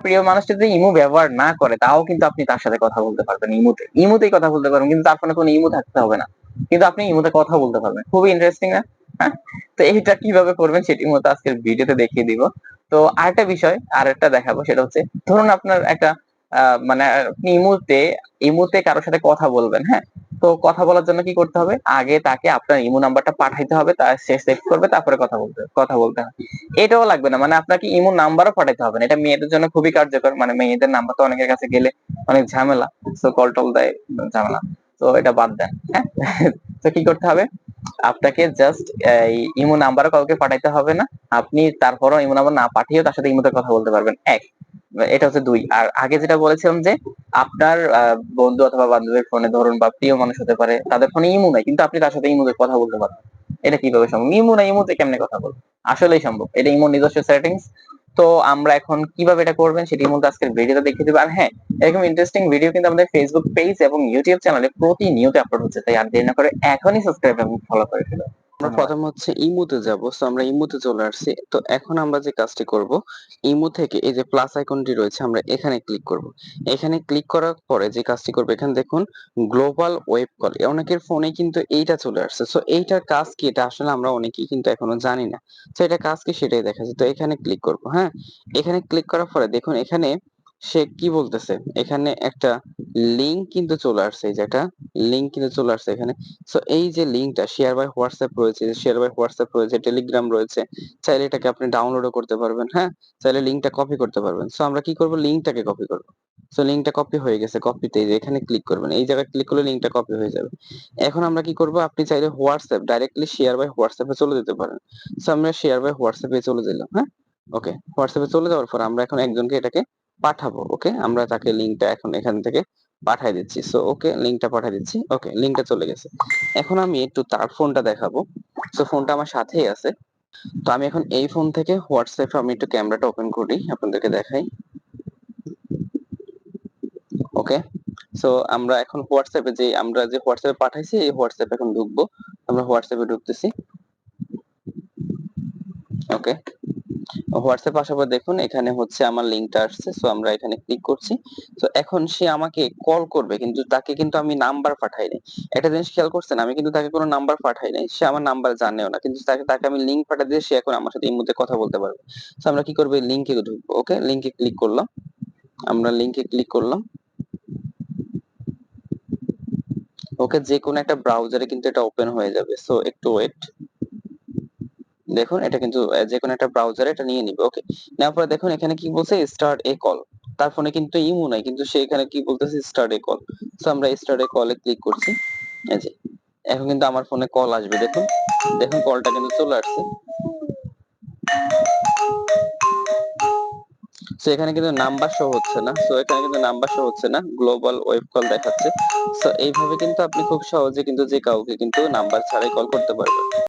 প্রিয় মানুষটি যদি ইমো ব্যবহার না করে, তাও কিন্তু আপনি তার সাথে কথা বলতে পারবেন ইমোতে। ইমোতেই কথা বলতে পারবেন, কিন্তু তার ফোনে কোনো ইমো থাকতে হবে না। কিন্তু আপনি ইমোতে কথা বলতে পারবেন। খুবই ইন্টারেস্টিং না? হ্যাঁ? তো এইটা কীভাবে করবেন সেটি মতো আজকের ভিডিওতে দেখিয়ে দিব। তো আরেকটা বিষয় আর একটা দেখাবো, সেটা হচ্ছে, ধরুন আপনার একটা মানে ইমোতে ইমোতে কারোর সাথে কথা বলবেন হ্যাঁ? তো কথা বলার জন্য কি করতে হবে? আগে তাকে আপনার ইমো নাম্বারটা পাঠাইতে হবে তার সে সেভ করবে, তারপরে কথা বলতে কথা বলতে হবে। এটাও লাগবে না মানে আপনাকে ইমো নাম্বারও পাঠাইতে হবে না। এটা মেয়েদের জন্য খুবই কার্যকর মানে মেয়েদের নাম্বার তো অনেকের কাছে গেলে অনেক ঝামেলা তো কল টল দেয়, ঝামেলা, তো এটা বাদ দেন হ্যাঁ? তো কি করতে হবে? আপনাকে জাস্ট ইমো নাম্বারও কাউকে পাঠাইতে হবে না। আপনি তারপরও ইমো নাম্বার না পাঠিয়েও তার সাথে ইমোতে কথা বলতে পারবেন। এক এটা হচ্ছে দুই। আর আগে যেটা বলেছিলাম যে, আপনার বন্ধু অথবা বান্ধবীর ফোনে ধরুন বা প্রিয় মানুষ হতে পারে, তাদের ফোনে ইমো নাই, কিন্তু আপনি তার সাথে ইমোতে কথা বলতে পারবেন। এটা কীভাবে সম্ভব? ইমো না ইমোতে কেমনে কথা বলব? আসলেই সম্ভব। এটা ইমোর নিজস্ব সেটিংস তো আমরা এখন কীভাবে এটা করবেন সেটি মধ্যে আজকের ভিডিওতে দেখিয়ে দেবো। আর হ্যাঁ এরকম ইন্টারেস্টিং ভিডিও কিন্তু আমাদের ফেসবুক পেজ এবং ইউটিউব চ্যানেলে প্রতিনিয়ত আপলোড হচ্ছে, তাই আর দেরি না করে এখনই সাবস্ক্রাইব এবং ফলো করে ফেলো আমরা প্রথম হচ্ছে ইমুতে যাব সো আমরা ইমুতে চলে আসছি। তো এখন আমরা যে কাজটি করব ইমু থেকে এই যে প্লাস আইকনটি রয়েছে আমরা এখানে ক্লিক করব। এখানে ক্লিক করার পরে যে কাজটি করব এখানে দেখুন গ্লোবাল ওয়েব কল অনেকের ফোনে কিন্তু এইটা চলে আসছে। সো এইটার কাজ কি? এটা আসলে আমরা অনেকেই কিন্তু এখনও জানি না। তো এটা কাজ কি? সেটাই দেখা যায় তো এখানে ক্লিক করব হ্যাঁ? এখানে ক্লিক করার পরে দেখুন এখানে সে কি বলতেছে? এখানে একটা লিংক কিন্তু চলে আসছে, এই যে একটা লিংক কিন্তু চলে আসছে এখানে। সো এই যে লিংকটা শেয়ার বাই হোয়াটসঅ্যাপ রয়েছে শেয়ার বাই হোয়াটসঅ্যাপ রয়েছে টেলিগ্রাম রয়েছে, চাইলে এটাকে আপনি ডাউনলোডও করতে পারবেন হ্যাঁ? চাইলে লিংকটা কপি করতে পারবেন। সো আমরা কি করব? লিংকটাকে কপি করব। সো লিংকটা কপি হয়ে গেছে কপিতে এখানে ক্লিক করবেন। এই জায়গায় ক্লিক করলে লিংকটা কপি হয়ে যাবে। এখন আমরা কি করব? আপনি চাইলে হোয়াটসঅ্যাপ ডাইরেক্টলি শেয়ার বাই হোয়াটসঅ্যাপে চলে যেতে পারেন। সো আমরা শেয়ার বাই হোয়াটসঅ্যাপে চলে দিলাম হ্যাঁ? ওকে হোয়াটসঅ্যাপে চলে যাওয়ার পর আমরা এখন একজনকে এটাকে পাঠাবো, ওকে? আমরা তাকে লিংকটা এখন এখান থেকে পাঠিয়ে দিচ্ছি। সো ওকে লিংকটা পাঠিয়ে দিচ্ছি। ওকে লিংকটা চলে গেছে। এখন আমি একটু তার ফোনটা দেখাবো। সো ফোনটা আমার সাথেই আছে। তো আমি এখন এই ফোন থেকে হোয়াটসঅ্যাপে আমি একটু ক্যামেরাটা ওপেন করি, আপনাদেরকে দেখাই। ওকে? সো আমরা এখন হোয়াটসঅ্যাপে যে আমরা যে হোয়াটসঅ্যাপে পাঠাইছি, এই হোয়াটসঅ্যাপে এখন ঢুকবো। আমরা হোয়াটসঅ্যাপে ঢুকতেছি। ওকে? হোয়াটসঅ্যাপ আসার পর দেখুন, এখানে হচ্ছে আমার লিংকটা আসছে সো আমরা এখানে ক্লিক করছি। তো এখন সে আমাকে কল করবে, কিন্তু তাকে কিন্তু আমি নাম্বার পাঠাই নাই একটা জিনিস খেয়াল করছেন, আমি কিন্তু তাকে কোনো নাম্বার পাঠাই নাই সে আমার নাম্বার জানেও না, কিন্তু তাকে তাকে আমি লিংক পাঠিয়ে দিয়ে সে এখন আমার সাথে এই মুহূর্তে কথা বলতে পারবে। তো আমরা কি করব লিংকে ঢুকবো ওকে লিঙ্কে ক্লিক করলাম। আমরা লিংকে ক্লিক করলাম। ওকে যে কোনো একটা ব্রাউজারে কিন্তু এটা ওপেন হয়ে যাবে সো একটু ওয়েট দেখুন, এটা কিন্তু যে কোনো একটা ব্রাউজারে এটা নিয়ে নিবে ওকে নেওয়ার পরে দেখুন, এখানে কি বলছে স্টার্ট এ কল তার ফোনে কিন্তু ইমো নাই, কিন্তু সে এখানে কি বলতেছে স্টার্ট এ কল সো আমরা স্টার্ট এ কলে ক্লিক করছি, এই এখন কিন্তু আমার ফোনে কল আসবে, দেখুন। দেখুন কলটা কিন্তু চলে আসছে। সো এখানে কিন্তু নাম্বার শো হচ্ছে না। সো এখানে কিন্তু নাম্বার শো হচ্ছে না গ্লোবাল ওয়েব কল দেখাচ্ছে। সো এইভাবে কিন্তু আপনি খুব সহজে কিন্তু যে কাউকে কিন্তু নাম্বার ছাড়াই কল করতে পারবেন।